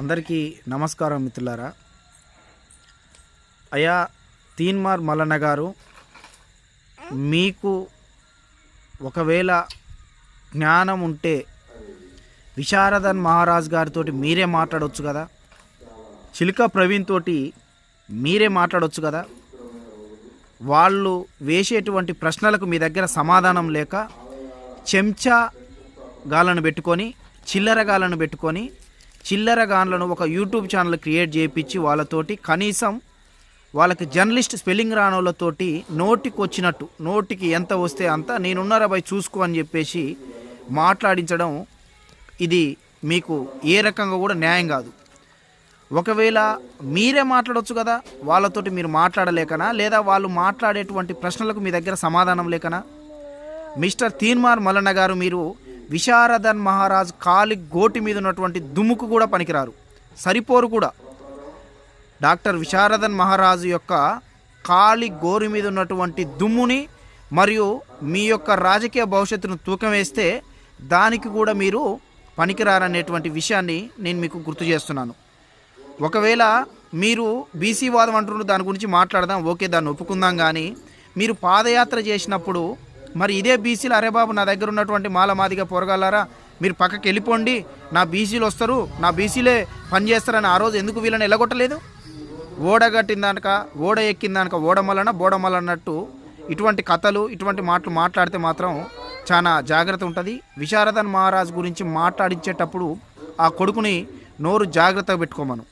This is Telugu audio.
అందరికీ నమస్కారం మిత్రులారా. అయ్యా తీన్మార్ మల్లన్న గారు మీకు ఒకవేళ జ్ఞానం ఉంటే విశారదన్ మహారాజ్ గారితో మీరే మాట్లాడవచ్చు కదా. చిలుక ప్రవీణ్ తోటి మీరే మాట్లాడవచ్చు కదా. వాళ్ళు వేసేటువంటి ప్రశ్నలకు మీ దగ్గర సమాధానం లేక చెంచా గాలను పెట్టుకొని చిల్లర గాలను పెట్టుకొని చిల్లర గాన్లను ఒక యూట్యూబ్ ఛానల్ క్రియేట్ చేయించి వాళ్ళతోటి కనీసం వాళ్ళకి జర్నలిస్ట్ స్పెల్లింగ్ రానోళ్ళతోటి నోటికి వచ్చినట్టు నోటికి ఎంత వస్తే అంత నేనున్నారా బై చూసుకో అని చెప్పేసి మాట్లాడించడం ఇది మీకు ఏ రకంగా కూడా న్యాయం కాదు. ఒకవేళ మీరే మాట్లాడవచ్చు కదా వాళ్ళతోటి మీరు మాట్లాడలేకనా లేదా వాళ్ళు మాట్లాడేటువంటి ప్రశ్నలకు మీ దగ్గర సమాధానం లేకనా? మిస్టర్ తీన్మార్ మల్లన్న గారు మీరు విశారదన్ మహారాజ్ కాలి గోటి మీద ఉన్నటువంటి దుమ్ముకు కూడా పనికిరారు. సరిపోరు కూడా. డాక్టర్ విశారదన్ మహారాజు యొక్క కాలి గోరి మీద ఉన్నటువంటి దుమ్ముని మరియు మీ యొక్క రాజకీయ భవిష్యత్తును తూకం వేస్తే దానికి కూడా మీరు పనికిరారనేటువంటి విషయాన్ని నేను మీకు గుర్తు చేస్తున్నాను. ఒకవేళ మీరు బీసీ వాదం అంటున్నారు దాని గురించి మాట్లాడదాం ఓకే దాన్ని ఒప్పుకుందాం కానీ మీరు పాదయాత్ర చేసినప్పుడు మరి ఇదే బీసీలు అరే బాబు నా దగ్గర ఉన్నటువంటి మాల మాదిగ పొరగాలారా మీరు పక్కకి వెళ్ళిపోండి. నా బీసీలు వస్తారు. నా బీసీలే పనిచేస్తారని ఆ రోజు ఎందుకు వీళ్ళని ఎలగొట్టలేదు? ఓడగట్టిందాక ఓడ ఎక్కిందాక ఓడమలన బోడమలన్నట్టు ఇటువంటి కథలు ఇటువంటి మాటలు మాట్లాడితే మాత్రం చాలా జాగ్రత్త ఉంటుంది. విశారదన్ మహారాజ్ గురించి మాట్లాడించేటప్పుడు ఆ కొడుకుని నోరు జాగ్రత్తగా పెట్టుకోమను.